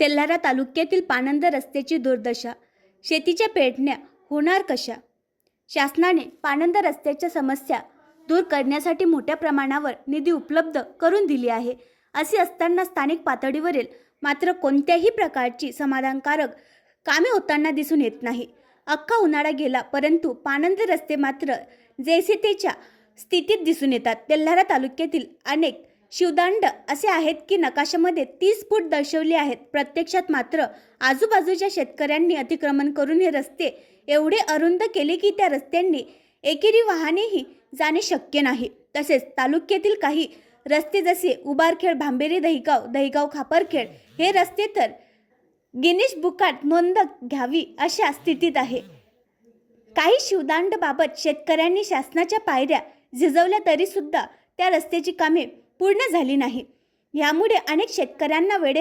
तेल्हारा तालुक्यातील पानंद रस्त्याची दुर्दशा शेतीच्या पेटण्या होणार कशा? शासनाने पानंद रस्त्याच्या समस्या दूर करण्यासाठी मोठ्या प्रमाणावर निधी उपलब्ध करून दिली आहे. असे असताना स्थानिक पातळीवरील मात्र कोणत्याही प्रकारची समाधानकारक कामे होताना दिसून येत नाही. अख्खा उन्हाळा गेला परंतु पानंद रस्ते मात्र जैसे स्थितीत दिसून येतात. तेल्हारा तालुक्यातील अनेक शिवदांड असे आहेत की नकाशामध्ये तीस फूट दर्शवले आहेत. प्रत्यक्षात मात्र आजूबाजूच्या शेतकऱ्यांनी अतिक्रमण करून हे रस्ते एवढे अरुंद केले की त्या रस्त्यांनी एकेरी वाहनेही जाणे शक्य नाही. तसेच तालुक्यातील काही रस्ते जसे उबारखेड भांबेरी दहिगाव दहिगाव खापरखेड हे रस्ते तर गिनीश बुकात नोंद घ्यावी अशा स्थितीत आहे. काही शिवदांडबाबत शेतकऱ्यांनी शासनाच्या पायऱ्या झिजवल्या तरी सुद्धा त्या रस्त्याची कामे पूर्ण झाली नाही. यामुळे अनेक शेतकऱ्यांना वेळेवर